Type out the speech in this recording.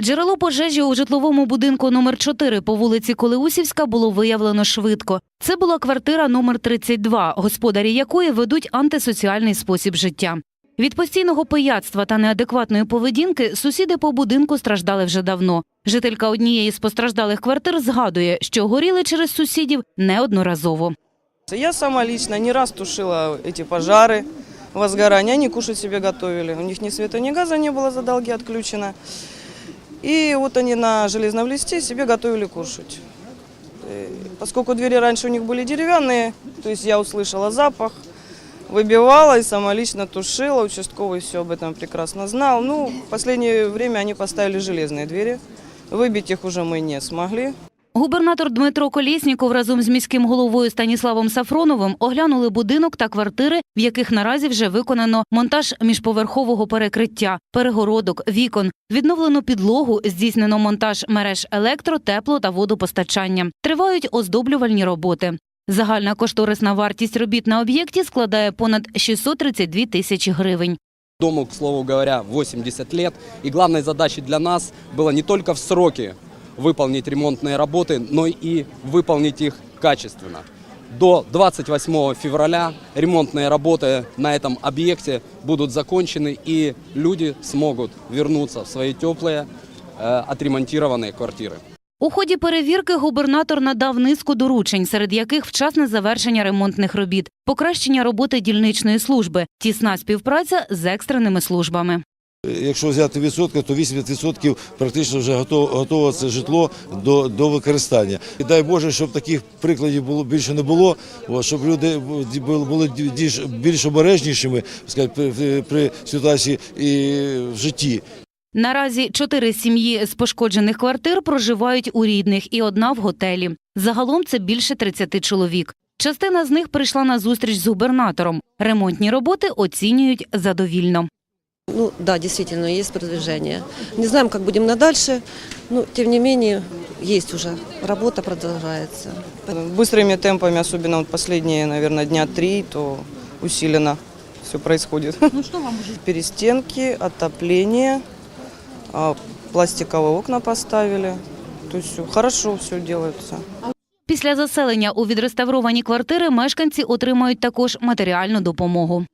Джерело пожежі у житловому будинку номер 4 по вулиці Колеусівська було виявлено швидко. Це була квартира номер 32, господарі якої ведуть антисоціальний спосіб життя. Від постійного пияцтва та неадекватної поведінки сусіди по будинку страждали вже давно. Жителька однієї з постраждалих квартир згадує, що горіли через сусідів неодноразово. Я сама лично не раз тушила эти пожары, возгорания. Они кушать себе готовили. У них ни света, ни газа не было, за долги отключено. И вот они на железном листе себе готовили кушать. Э, Поскольку двери раньше у них были деревянные, то есть я услышала запах, выбивала и сама лично тушила. Участковый все об этом прекрасно знал. Ну, в последнее время они поставили железные двери. Выбить их уже мы не смогли. Губернатор Дмитро Колєсніков разом з міським головою Станіславом Сафроновим оглянули будинок та квартири, в яких наразі вже виконано монтаж міжповерхового перекриття, перегородок, вікон, відновлено підлогу, здійснено монтаж мереж електро, тепло та водопостачання. Тривають оздоблювальні роботи. Загальна кошторисна вартість робіт на об'єкті складає понад 632 тисячі гривень. Дому, к слову говоря, 80 лет. И главной задачей для нас было не только в сроки выполнить ремонтные работы, но и выполнить их качественно. До 28 февраля ремонтные работы на этом объекте будут закончены, и люди смогут вернуться в свои теплые, э, отремонтированные квартиры. У ході перевірки губернатор надав низку доручень, серед яких вчасне завершення ремонтних робіт, покращення роботи дільничної служби, тісна співпраця з екстреними службами. Якщо взяти відсотки, то 80% практично вже готово, готово це житло до, до використання. І дай Боже, щоб таких прикладів було більше не було, щоб люди були, більш, обережнішими сказати, при, при ситуації і в житті. Наразі чотири сім'ї з пошкоджених квартир проживають у рідних і одна в готелі. Загалом це більше 30 чоловік. Частина з них прийшла на зустріч з губернатором. Ремонтні роботи оцінюють задовільно. Ну да, действительно, есть продвижение. Не знаем, как будем на дальше, но тем не менее есть уже, работа продолжается. Быстрыми темпами, особенно вот последние, наверное, дня три, то усиленно все происходит. Ну что вам уже? Перестенки, отопление, а, пластиковые окна поставили. То есть всё хорошо все делается. Після заселення у відреставровані квартири мешканці отримають також матеріальну допомогу.